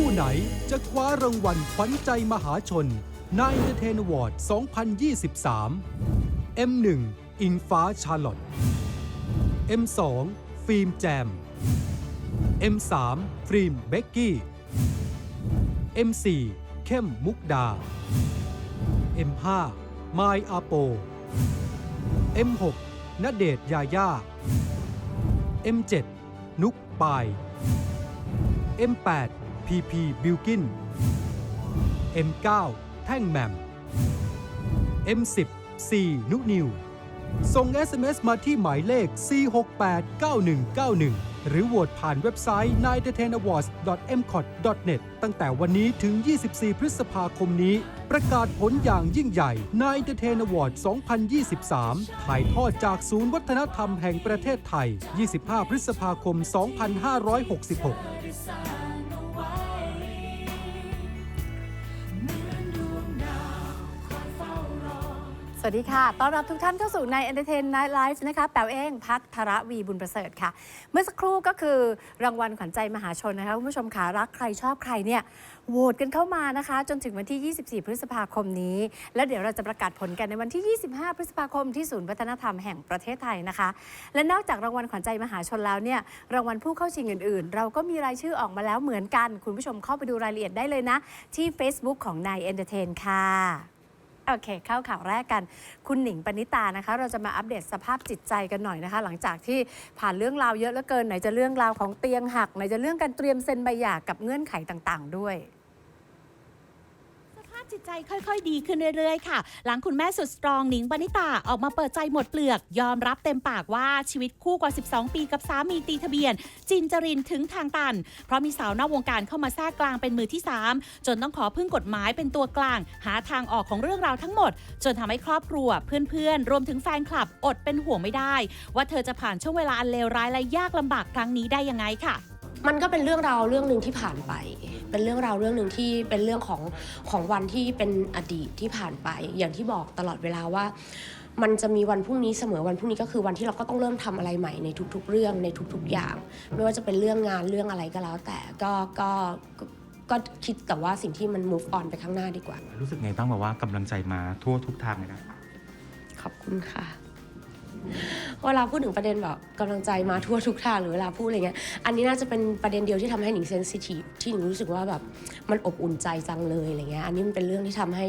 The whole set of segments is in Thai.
คู่ไหนจะคว้ารางวัลขวัญใจมหาชนนายเดเทนวอร์ด 2023 M1 อิงฟ้าชาร์ลอต M2 ฟิล์มแจม M3 ฟิล์มเบกกี้ M4 เข้มมุกดา M5 ไมายอาโป M6 ณเดชน์ยาย่า M7 นุกปาย M8 พีพีบิลกิน M9 แท่งแมม M10 C นุนิว ส่ง SMS มาที่หมายเลข 4689191 หรือโหวตผ่านเว็บไซต์ n i g h t e n a w a r d s m c o t n e t ตั้งแต่วันนี้ถึง 24 พฤษภาคมนี้ ประกาศผลอย่างยิ่งใหญ่ n i g h t e n a w a r d 2023 ถ่ายทอดจากศูนย์วัฒนธรรมแห่งประเทศไทย 25 พฤษภาคม 2566 วัสดีค่ะ ต้อนรับทุกท่านเข้าสู่ใน Entertain Night Live นะคะ แป๋วเองพัทรวีบุญประเสริฐค่ะ เมื่อสักครู่ก็คือรางวัลขวัญใจมหาชนนะคะ คุณผู้ชมค่ะรักใครชอบใครเนี่ยโหวตกันเข้ามานะคะ จนถึงวันที่ 24 พฤษภาคมนี้ แล้วเดี๋ยวเราจะประกาศผลกันในวันที่ 25 พฤษภาคมที่ศูนย์วัฒนธรรมแห่งประเทศไทยนะคะ และนอกจากรางวัลขวัญใจมหาชนแล้วเนี่ยรางวัลผู้เข้าชิงอื่น ๆ เราก็มีรายชื่อออกมาแล้วเหมือนกัน คุณผู้ชมเข้าไปดูรายละเอียดได้เลยนะ ที่ Facebook ของนาย Entertain ค่ะ โอเคเข้าข่าวแรกกัน คุณหนิงปณิตานะคะ เราจะมาอัปเดตสภาพจิตใจกันหน่อยนะคะ หลังจากที่ผ่านเรื่องราวเยอะเหลือเกินไหนจะเรื่องราวของเตียงหักไหนจะเรื่องการเตรียมเซ็นใบหย่ากับเงื่อนไขต่าง ๆ ด้วย จิตใจค่อยๆ ดีขึ้นเรื่อยๆ ค่ะ หลังคุณแม่สุดสตรองหนิงบณิตาออกมาเปิดใจหมดเปลือก ยอมรับเต็มปากว่าชีวิตคู่กว่า 12 ปีกับสามีตีทะเบียน จินจรินถึงทางตัน เพราะมีสาวนอกวงการเข้ามาแทรกกลางเป็นมือที่ 3 จนต้องขอพึ่งกฎหมายเป็นตัวกลาง หาทางออกของเรื่องราวทั้งหมด จนทำให้ครอบครัวเพื่อนๆ รวมถึงแฟนคลับอดเป็นห่วงไม่ได้ ว่าเธอจะผ่านช่วงเวลาอันเลวร้ายและยากลำบากครั้งนี้ได้ยังไงค่ะ มันก็เป็นเรื่องราวเรื่องหนึ่งที่ผ่านไป เป็นเรื่องราวเรื่องหนึ่งที่เป็นเรื่องของของวันที่เป็นอดีตที่ผ่านไป อย่างที่บอกตลอดเวลาว่า มันจะมีวันพรุ่งนี้เสมอวันพรุ่งนี้ก็คือวันที่เราก็ต้องเริ่มทำอะไรใหม่ในทุก ๆ เรื่องในทุก ๆ อย่าง ไม่ว่าจะเป็นเรื่องงานเรื่องอะไรก็แล้ว แต่ก็ก็ก็ก็คิดแต่ว่าสิ่งที่มัน move on ไปข้างหน้าดีกว่า รู้สึกไงบ้างแบบว่ากำลังใจมาทั่วทุกทางเลยนะ ขอบคุณค่ะ เวลาพูดถึงประเด็นแบบกำลังใจมาทั่วทุกทางหรือเวลาพูดอะไรเงี้ย อันนี้น่าจะเป็นประเด็นเดียวที่ทำให้หนิงเซนซิทีฟที่หนิงรู้สึกว่าแบบมันอบอุ่นใจจังเลยอะไรเงี้ย อันนี้มันเป็นเรื่องที่ทำให้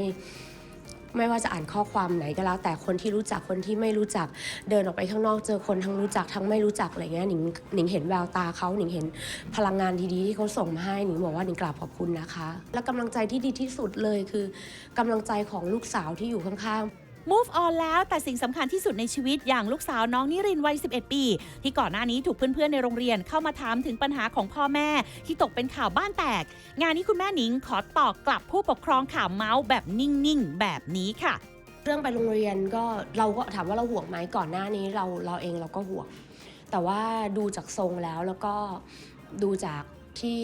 ไม่ว่าจะอ่านข้อความไหนก็แล้ว แต่คนที่รู้จักคนที่ไม่รู้จักเดินออกไปข้างนอกเจอคนทั้งรู้จักทั้งไม่รู้จักอะไรเงี้ยหนิงหนิงเห็นแววตาเขาหนิงเห็นพลังงานดีๆที่เขาส่งมาให้หนิงบอกว่าหนิงกราบขอบคุณนะคะ และกำลังใจที่ดีที่สุดเลยคือกำลังใจของลูกสาวที่อยู่ข้างๆ move on แล้วแต่สิ่งสำคัญที่สุดในชีวิตอย่างลูกสาวน้องนิรินวัย 11 ปี ที่ก่อนหน้านี้ถูกเพื่อนๆในโรงเรียนเข้ามาถามถึงปัญหาของพ่อแม่ ที่ตกเป็นข่าวบ้านแตก งานนี้คุณแม่หนิงขอตอบกลับผู้ปกครองข่าวเมาส์แบบนิ่งๆ แบบนี้ค่ะ เรื่องไปโรงเรียนก็เราก็ถามว่าเราห่วงไหมก่อนหน้านี้เราเราเองเราก็ห่วง แต่ว่าดูจากทรงแล้วแล้วก็ดูจากที่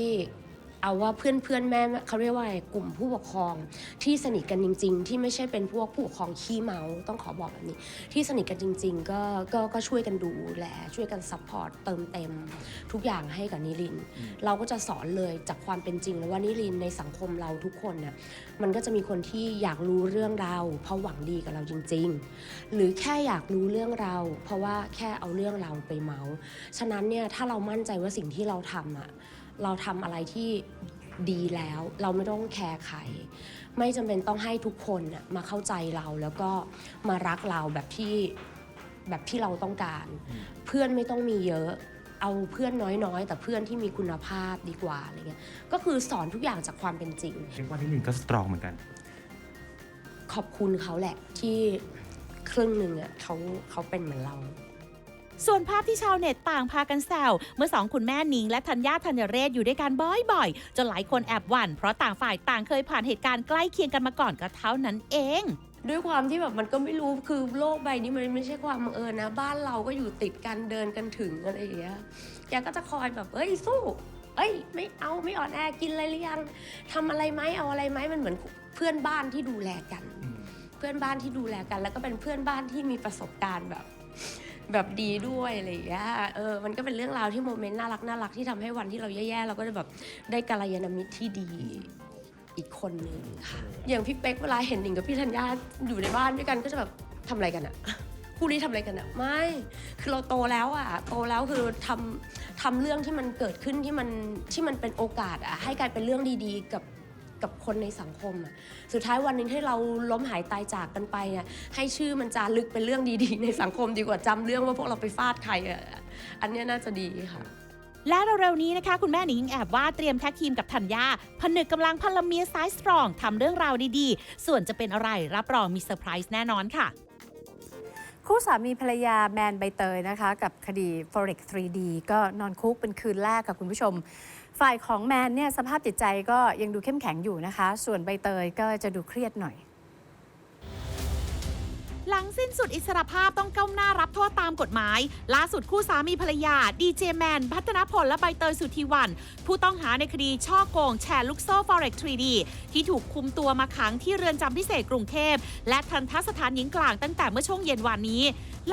เอาว่าเพื่อนเพื่อนๆแม่เขาเรียกว่าอะไรกลุ่มผู้ปกครองที่สนิทกันจริง ๆ ที่ไม่ใช่เป็นพวกผู้ปกครองขี้เมาต้องขอบอกแบบนี้ ที่สนิทกันจริง ๆ ก็ก็ก็ช่วยกันดูแลช่วยกันซัพพอร์ตเติมเต็มทุกอย่างให้กับนิรินทร์เราก็จะสอนเลยจากความเป็นจริงแล้วว่านิรินทร์ในสังคมเราทุกคนน่ะมันก็จะมีคนที่อยากรู้เรื่องเราเพราะหวังดีกับเราจริง ๆ หรือแค่อยากรู้เรื่องเรา เพราะว่าแค่เอาเรื่องเราไปเมาส์ฉะนั้นเนี่ยถ้าเรามั่นใจว่าสิ่งที่เราทำอะ เราทำอะไรที่ดีแล้ว เราไม่ต้องแคร์ใคร ไม่จำเป็นต้องให้ทุกคนน่ะมาเข้าใจเราแล้วก็มารักเราแบบที่แบบที่เราต้องการ เพื่อนไม่ต้องมีเยอะเอาเพื่อนน้อยๆ แต่เพื่อนที่มีคุณภาพดีกว่าอะไรเงี้ยก็คือสอนทุกอย่างจากความเป็นจริงเรียกว่าที่หนึ่งก็สตรองเหมือนกัน ขอบคุณเขาแหละที่ครึ่งหนึ่งอะเขาเขาเป็นเหมือนเรา ส่วนภาพที่ชาวเน็ตต่างพากันแซวเมื่อสองคุณแม่นิงและธัญญาธัญเรศอยู่ด้วยกันบ่อยๆจนหลายคนแอบหวั่นเพราะต่างฝ่ายต่างเคยผ่านเหตุการณ์ใกล้เคียงกันมาก่อนก็เท่านั้นเองด้วยความที่แบบมันก็ไม่รู้คือโลกใบนี้มันไม่ใช่ความบังเอิญนะ บ้านเราก็อยู่ติดกันเดินกันถึงอะไรอย่างเงี้ยแกก็จะคอยแบบเอ้ยสู้ เอ้ย ไม่เอาไม่อ่อนแอกินอะไรหรือยังทำอะไรไหมเอาอะไรไหมมันเหมือนเพื่อนบ้านที่ดูแลกัน เพื่อนบ้านที่ดูแลกัน แล้วก็เป็นเพื่อนบ้านที่มีประสบการณ์แบบ แบบดีด้วยอะไรอย่างเงี้ยเออมันก็เป็นเรื่องราวที่โมเมนต์น่ารักน่ารักที่ทำให้วันที่เราแย่ๆเราก็จะแบบได้กัลยาณมิตรที่ดีอีกคนนึงค่ะอย่างพี่เป๊กเวลาเห็นหนิงกับพี่ธัญญาอยู่ในบ้านด้วยกันก็จะแบบทำอะไรกันอะคู่นี้ทำอะไรกันอะไม่ คือเราโตแล้วอะโตแล้วคือทำทำเรื่องที่มันเกิดขึ้นที่มันที่มันเป็นโอกาสอะให้กลายเป็นเรื่องดีๆ กับ กับคนในสังคมอะสุดท้ายวันหนึ่งที่เราล้มหายตายจากกันไปอะให้ชื่อมันจารึกเป็นเรื่องดีๆ ในสังคมดีกว่าจำเรื่องว่าพวกเราไปฟาดใครอะอันเนี้ยน่าจะดีค่ะและเร็วๆนี้นะคะ คุณแม่หนิงแอบว่าเตรียมแท็กทีมกับธัญญาผนึกกำลังพลเมียสายสตรองทำเรื่องราวดีๆ ส่วนจะเป็นอะไรรับรองมีเซอร์ไพรส์แน่นอนค่ะ คู่สามีภรรยาแมนใบเตยนะคะ กับคดี Forex 3D ก็นอนคุกเป็นคืนแรกค่ะคุณผู้ชม ฝ่ายของแมนเนี่ยสภาพจิตใจก็ยังดูเข้มแข็งอยู่นะคะ ส่วนใบเตยก็จะดูเครียดหน่อย หลังสิ้นสุดอิสรภาพต้องก้าวหน้ารับโทษตามกฎหมาย ล่าสุดคู่สามีภรรยา ดีเจแมน พัฒนพลและใบเตยสุธีวัน ผู้ต้องหาในคดีช่อโกงแชร์ลูกโซ่ Forex 3D ที่ถูกคุมตัวมาขังที่เรือนจำพิเศษกรุงเทพ และทันทสถานหญิงกลางตั้งแต่เมื่อช่วงเย็นวานนี้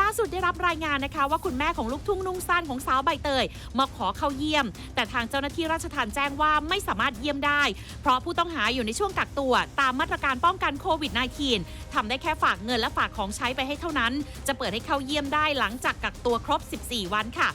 ล่าสุดได้รับรายงานนะคะ ว่าคุณแม่ของลูกทุ่งนุ่งสั้นของสาวใบเตย มาขอเข้าเยี่ยม แต่ทางเจ้าหน้าที่ราชทัณฑ์แจ้งว่าไม่สามารถเยี่ยมได้ เพราะผู้ต้องหาอยู่ในช่วงกักตัวตามมาตรการป้องกันโควิด -19 ทำได้แค่ฝากเงินและฝากของใช้ไปให้เท่านั้น จะเปิดให้เข้าเยี่ยมได้หลังจากกักตัวครบ 14 วันค่ะ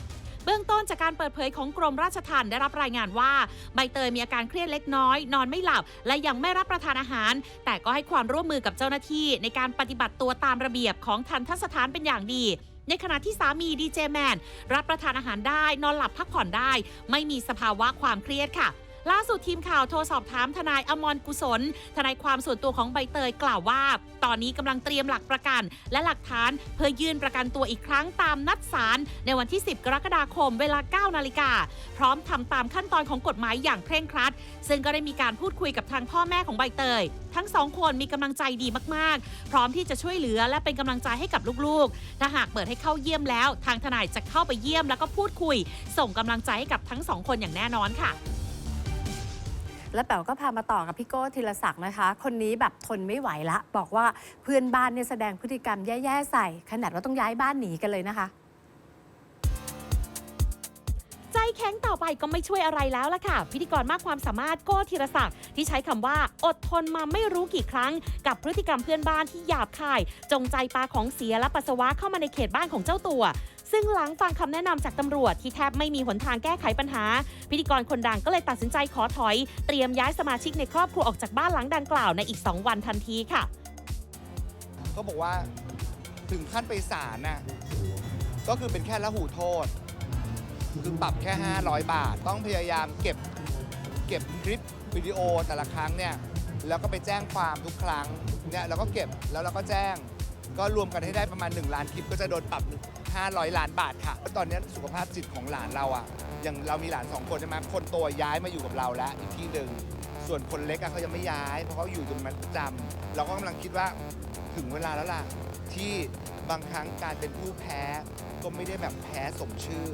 เบื้องต้นจากการเปิดเผยของกรมราชทัณฑ์ได้รับรายงานว่า ใบเตยมีอาการเครียดเล็กน้อย นอนไม่หลับ และยังไม่รับประทานอาหาร แต่ก็ให้ความร่วมมือกับเจ้าหน้าที่ ในการปฏิบัติตัวตามระเบียบของทันทสถานเป็นอย่างดีในขณะที่สามีดีเจแมนรับประทานอาหารได้ นอนหลับพักผ่อนได้ ไม่มีสภาวะความเครียดค่ะ ล่าสุดทีมข่าวโทรสอบถามทนายอมรกุศล ทนายความส่วนตัวของใบเตยกล่าวว่า ตอนนี้กำลังเตรียมหลักประกัน และหลักฐานเพื่อยื่นประกันตัวอีกครั้งตามนัดศาลในวันที่ 10 กรกฎาคมเวลา 9 นาฬิกา พร้อมทำตามขั้นตอนของกฎหมายอย่างเคร่งครัด ซึ่งก็ได้มีการพูดคุยกับทางพ่อแม่ของใบเตย ทั้งสองคนมีกำลังใจดีมากๆ พร้อมที่จะช่วยเหลือและเป็นกำลังใจให้กับลูกๆ ถ้าหากเปิดให้เข้าเยี่ยมแล้ว ทางทนายจะเข้าไปเยี่ยมแล้วก็พูดคุย ส่งกำลังใจให้กับทั้งสองคนอย่างแน่นอนค่ะ แล้วแป๋วก็พามาต่อกับพี่โก้ธีรศักดิ์นะคะ คนนี้แบบทนไม่ไหวละ บอกว่าเพื่อนบ้านเนี่ยแสดงพฤติกรรมแย่ๆใส่ ขนาดว่าต้องย้ายบ้านหนีกันเลยนะคะ ใจแข็งต่อไปก็ไม่ช่วยอะไรแล้วล่ะค่ะ พิธีกรมากความสามารถโก้ธีรศักดิ์ที่ใช้คำว่าอดทนมาไม่รู้กี่ครั้ง กับพฤติกรรมเพื่อนบ้านที่หยาบคาย จงใจปาของเสียและปัสสาวะเข้ามาในเขตบ้านของเจ้าตัว ซึ่งหลังฟังคำแนะนำจากตำรวจที่แทบไม่มีหนทางแก้ไขปัญหา พิธีกรคนดังก็เลยตัดสินใจขอถอย เตรียมย้ายสมาชิกในครอบครัวออกจากบ้านหลังดังกล่าวในอีก 2 วันทันทีค่ะ ก็บอกว่าถึงขั้นไปศาลน่ะก็คือเป็นแค่ละหูโทษ คือปรับแค่ 500 บาท ต้องพยายามเก็บเก็บคลิปวิดีโอแต่ละครั้งเนี่ยแล้วก็ไปแจ้งความทุกครั้งเนี่ยเราก็เก็บแล้วเราก็แจ้ง ก็รวมกันให้ได้ประมาณ 1 ล้านคลิปก็จะโดนปรับ 500 ล้านบาทค่ะ ตอนนี้สุขภาพจิตของหลานเราอะอย่างเรามีหลานสองคนใช่ไหมคนโตย้ายมาอยู่กับเราแล้วอีกที่หนึ่งส่วนคนเล็กอะเขายังไม่ย้าย เพราะเขาอยู่ตรงนั้นประจำเราก็กำลังคิดว่าถึงเวลาแล้วล่ะ ที่บางครั้งการเป็นผู้แพ้ก็ไม่ได้แบบแพ้สมชื่อ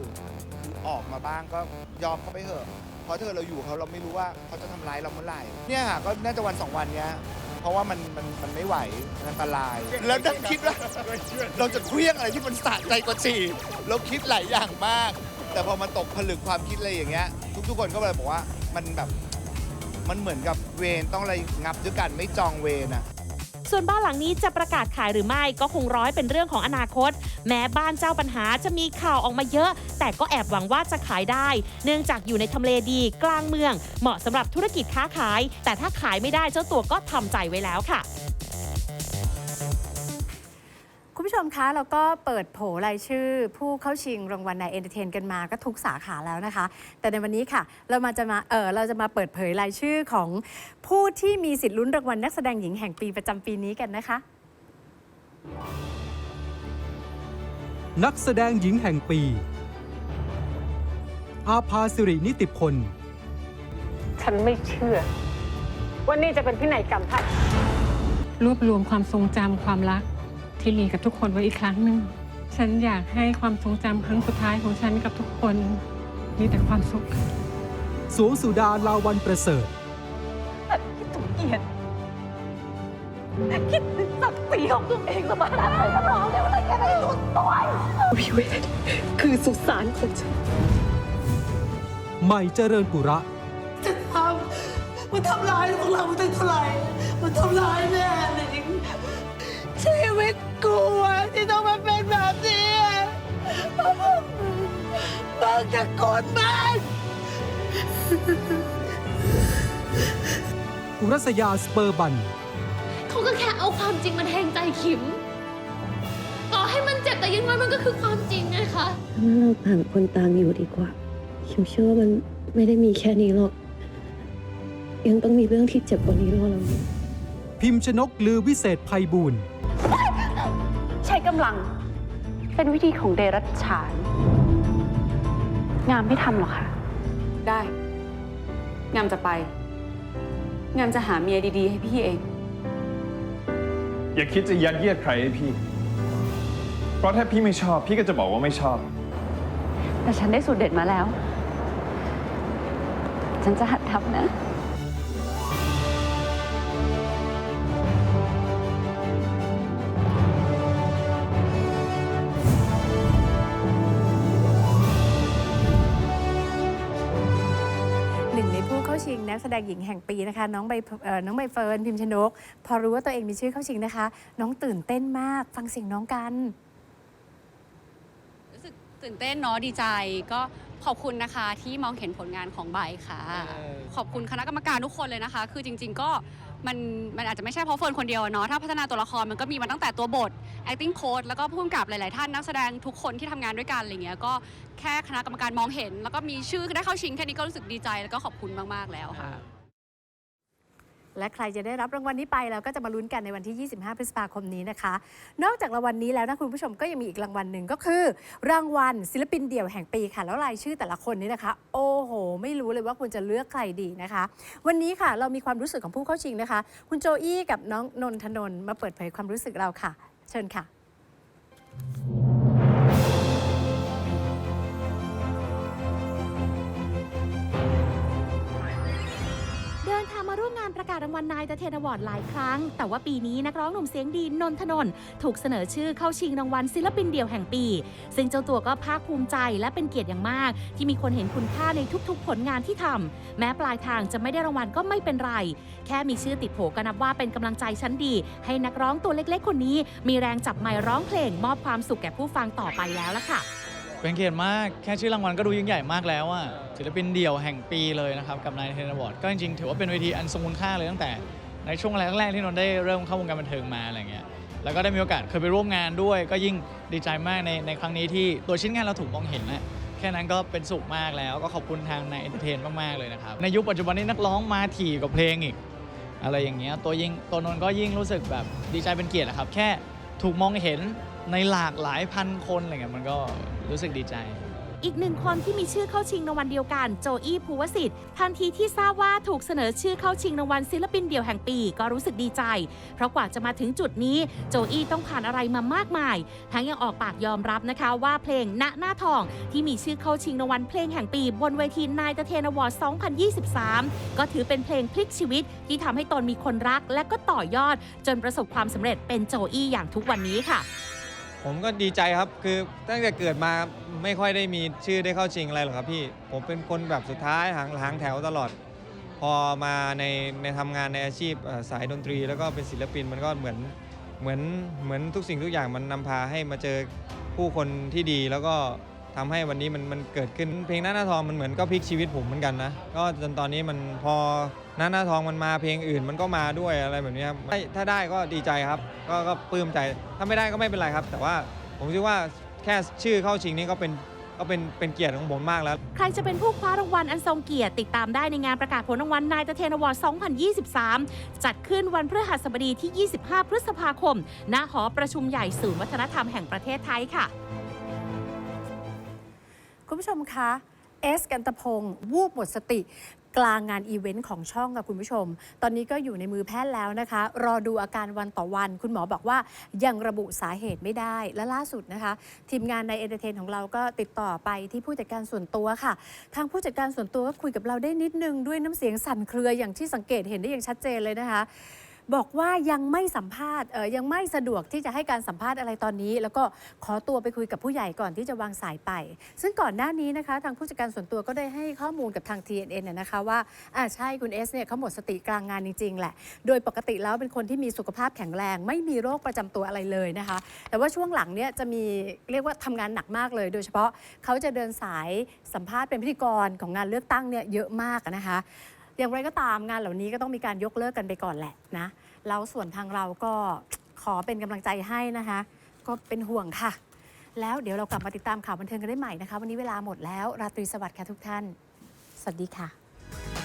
คือออกมาบ้างก็ยอมเขาไปเถอะเพราะเธอเราอยู่เขาเราไม่รู้ว่าเขาจะทำร้ายเราเมื่อไหร่เนี่ยค่ะก็น่าจะวันสองวันเนี้ย เพราะว่ามันมันมันไม่ไหวมันอันตราย แล้วดันคิดว่าเราจะเคลี้ยงอะไรที่มันสะใจกว่าจีบเราคิดหลายอย่างมาก แต่พอมันตกผลึกความคิดอะไรอย่างเงี้ย ทุกๆคนก็เลยบอกว่ามันแบบมันเหมือนกับเวรต้องอะไรงับด้วยกันไม่จองเวรอะ ส่วนบ้านหลังนี้จะประกาศขายหรือไม่ก็คงร้อยเป็นเรื่องของอนาคต แม้บ้านเจ้าปัญหาจะมีข่าวออกมาเยอะ แต่ก็แอบหวังว่าจะขายได้ เนื่องจากอยู่ในทำเลดีกลางเมือง เหมาะสำหรับธุรกิจค้าขาย แต่ถ้าขายไม่ได้เจ้าตัวก็ทำใจไว้แล้วค่ะ ผู้ชมคะเราก็เปิดโผรายชื่อ ผู้เข้าชิงรางวัลในเอนเตอร์เทนกันมาก็ทุกสาขาแล้วนะคะ แต่ในวันนี้ค่ะ เรามาจะมาเออเราจะมาเปิดเผยรายชื่อของผู้ที่มีสิทธิ์ลุ้นรางวัลนักแสดงหญิงแห่งปีประจำปีนี้กันนะคะ นักแสดงหญิงแห่งปี อาภาสิรินิติพลฉันไม่เชื่อว่านี่จะเป็นพินัยกรรมท่านรวบรวมความทรงจำความรัก ที่มีกับทุกคนไว้อีกครั้งหนึ่งฉันอยากให้ความทรงจำครั้งสุดท้ายของฉันกับทุกคนมีแต่ความสุข สวงสุดาลาวันประเสริฐเกลียดคิดถึงศักดิ์ศรีของตัวเองสมานาเลยนะน้องเนี่ยว่าแกไม่รู้ตัววิเวกคือสุสานของฉันใหม่เจริญปุระจะทำมันทำร้ายพวกเราตั้งเท่าไหร่มันทำร้ายแม่เลย มึงจะโกดมันอุรัสยาสเปอร์บัน เขาก็แค่เอาความจริงมาแทงใจขิม ต่อให้มันเจ็บแต่อยังไงมันก็คือความจริงไงคะงั้นเราต่างคนต่างอยู่ดีกว่า คิมเชื่อว่ามันไม่ได้มีแค่นี้หรอก ยังต้องมีเรื่องที่เจ็บกว่านี้รอเราอยู่พิมพ์ชนกลือวิเศษภัยบูรณ์ ใช้กำลัง เป็นวิธีของเดรัจฉาน งามไม่ทำหรอกค่ะ ได้ งามจะไป งามจะหาเมียดีๆ ให้พี่เอง อย่าคิดจะยัดเยียดใครให้พี่ เพราะถ้าพี่ไม่ชอบ พี่ก็จะบอกว่าไม่ชอบ แต่ฉันได้สูตรเด็ดมาแล้ว ฉันจะหัดทำนะ เข้าชิงนักแสดงหญิงแห่งปีนะคะ น้องใบเอ่อน้องใบเฟิร์นพิมพ์ชนก พอรู้ว่าตัวเองมีชื่อเข้าชิงนะคะ น้องตื่นเต้นมาก ฟังเสียงน้องกัน รู้สึกตื่นเต้นเนาะดีใจก็ขอบคุณนะคะที่มองเห็นผลงานของใบค่ะขอบคุณคณะกรรมการทุกคนเลยนะคะ คือจริง ๆ ก็ มันมันอาจจะไม่ใช่เพราะเฟิร์นคนเดียวอะเนาะถ้าพัฒนาตัวละครมันก็มีมาตั้งแต่ตัวบท acting coach แล้วก็ผู้กำกับหลาย ๆ ท่านนักแสดงทุกคนที่ทำงานด้วยกันอะไรเงี้ยก็แค่คณะกรรมการมองเห็น แล้วก็มีชื่อได้เข้าชิงแค่นี้ก็รู้สึกดีใจแล้วก็ขอบคุณมาก ๆ แล้วค่ะ และใครจะได้รับรางวัลนี้ไปเราก็จะมาลุ้นกันในวันที่ 25 พฤษภาคมนี้นะคะ นอกจากรางวัลนี้แล้วนะคุณผู้ชมก็ยังมีอีกรางวัลหนึ่งก็คือ รางวัลศิลปินเดี่ยวแห่งปีค่ะ แล้วรายชื่อแต่ละคนนี้นะคะ โอ้โห ไม่รู้เลยว่าควรจะเลือกใครดีนะคะ วันนี้ค่ะเรามีความรู้สึกของผู้เข้าชิงนะคะ คุณโจอี้กับน้องนนทนนมาเปิดเผยความรู้สึกเราค่ะ เชิญค่ะ มาร่วมงานประกาศรางวัลนายตะเทนอวอร์ดหลายครั้ง แต่ว่าปีนี้นักร้องหนุ่มเสียงดีนนทนนท์ถูกเสนอชื่อเข้าชิงรางวัลศิลปินเดี่ยวแห่งปี ซึ่งเจ้าตัวก็ภาคภูมิใจและเป็นเกียรติอย่างมาก ที่มีคนเห็นคุณค่าในทุกๆ ผลงานที่ทำแม้ปลายทางจะไม่ได้รางวัลก็ไม่เป็นไร แค่มีชื่อติดโผก็นับว่าเป็นกำลังใจชั้นดี ให้นักร้องตัวเล็กๆ คนนี้ มีแรงจับไมค์ร้องเพลงมอบความสุขแก่ผู้ฟังต่อไปแล้วล่ะค่ะ เป็นเกียรติมากแค่ชื่อรางวัลก็ดูยิ่งใหญ่มากแล้วอะศิลปินเดี่ยวแห่งปีเลยนะครับกับนายเทนอวอร์ดก็จริงๆ ถือว่าเป็นเวทีอันทรงคุณค่าเลยตั้งแต่ในช่วงแรกๆที่นนท์ได้เริ่มเข้าวงการบันเทิงมาอะไรเงี้ยแล้วก็ได้มีโอกาสเคยไปร่วมงานด้วย ก็ยิ่งดีใจมากในในครั้งนี้ที่ตัวชิ้นงานเราถูกมองเห็นนะแค่นั้นก็เป็นสุขมากแล้วก็ขอบคุณทางนายเอนเตอร์เทนมากๆเลยนะครับในยุคปัจจุบันนี้นักร้องมาถี่กว่าเพลงอีก อะไรอย่างเงี้ยตัวยิ่งตัวนนท์ก็ยิ่งรู้สึกแบบดีใจเป็นเกียรติอะครับแค่ถูกมองเห็น ในหลากหลายพันคนอะไรเงี้ยมันก็รู้สึกดีใจ อีกหนึ่งคนที่มีชื่อเข้าชิงรางวัลเดียวกันโจอี้ภูวสิทธิ์ทันทีที่ทราบว่าถูกเสนอชื่อเข้าชิงรางวัลศิลปินเดี่ยวแห่งปีก็รู้สึกดีใจ เพราะกว่าจะมาถึงจุดนี้โจอี้ต้องผ่านอะไรมามากมาย ทั้งยังออกปากยอมรับนะคะว่าเพลงณหน้าทองที่มีชื่อเข้าชิงรางวัลเพลงแห่งปีบนเวทีนายตะเทนอวอร์ด2023 ก็ถือเป็นเพลงพลิกชีวิต ที่ทำให้ตนมีคนรักและก็ต่อยอด จนประสบความสำเร็จเป็นโจอี้อย่างทุกวันนี้ค่ะ ผมก็ดีใจครับคือตั้งแต่เกิดมาไม่ค่อยได้มีชื่อได้เข้าชิงอะไรหรอกครับพี่ผมเป็นคนแบบสุดท้ายหางหางแถวตลอด พอมาในในทำงานในอาชีพสายดนตรี แล้วก็เป็นศิลปินมันก็เหมือนเหมือนเหมือนทุกสิ่งทุกอย่างมันนำพาให้มาเจอผู้คนที่ดีแล้วก็ ทำให้วันนี้มันมันเกิดขึ้นเพลงหน้าหน้าทองมันเหมือนก็พลิกชีวิตผมเหมือนกันนะก็จนตอนนี้มันพอหน้าหน้าทองมันมาเพลงอื่นมันก็มาด้วยอะไรแบบนี้ครับถ้าได้ก็ดีใจครับ ก็ก็ปลื้มใจถ้าไม่ได้ก็ไม่เป็นไรครับ แต่ว่าผมคิดว่าแค่ชื่อเข้าชิงนี่ก็เป็นก็เป็นเป็นเกียรติของผมมากแล้ว ใครจะเป็นผู้คว้ารางวัลอันทรงเกียรติติดตามได้ในงานประกาศผลรางวัลนายตะเทนอวอร์ด2023 จัดขึ้นวันพฤหัสบดีที่ 25 พฤษภาคม ณหอประชุมใหญ่ศูนย์วัฒนธรรมแห่งประเทศไทยค่ะ คุณผู้ชมคะเอสกันตะพงศ์วูบหมดสติ กลางงานอีเวนต์ของช่องค่ะคุณผู้ชม ตอนนี้ก็อยู่ในมือแพทย์แล้วนะคะ รอดูอาการวันต่อวัน คุณหมอบอกว่ายังระบุสาเหตุไม่ได้ และล่าสุดนะคะ ทีมงานในเอนเตอร์เทนของเราก็ติดต่อไปที่ผู้จัดการส่วนตัวค่ะ ทางผู้จัดการส่วนตัวก็คุยกับเราได้นิดนึงด้วยน้ำเสียงสั่นเครืออย่างที่สังเกตเห็นได้อย่างชัดเจนเลยนะคะ บอกว่ายังไม่สัมภาษณ์เออยังไม่สะดวกที่จะให้การสัมภาษณ์อะไรตอนนี้ แล้วก็ขอตัวไปคุยกับผู้ใหญ่ก่อนที่จะวางสายไป ซึ่งก่อนหน้านี้นะคะทางผู้จัดการส่วนตัวก็ได้ให้ข้อมูลกับทาง TNN น่ยนะคะว่าอ่าใช่คุณเอสเนี่ยเขาหมดสติกลางงานจริงๆแหละ โดยปกติแล้วเป็นคนที่มีสุขภาพแข็งแรง ไม่มีโรคประจำตัวอะไรเลยนะคะ แต่ว่าช่วงหลังเนี่ยจะมีเรียกว่าทำงานหนักมากเลย โดยเฉพาะเขาจะเดินสายสัมภาษณ์เป็นพิธีกรของงานเลือกตั้งเนี่ยเยอะมากนะคะ อย่างไรก็ตามงานเหล่านี้ก็ต้องมีการยกเลิกกันไปก่อนแหละนะแล้วส่วนทางเราก็ขอเป็นกำลังใจให้นะคะ ก็เป็นห่วงค่ะ แล้วเดี๋ยวเรากลับมาติดตามข่าวบันเทิงกันได้ใหม่นะคะ วันนี้เวลาหมดแล้ว ราตรีสวัสดิ์ค่ะทุกท่าน สวัสดีค่ะ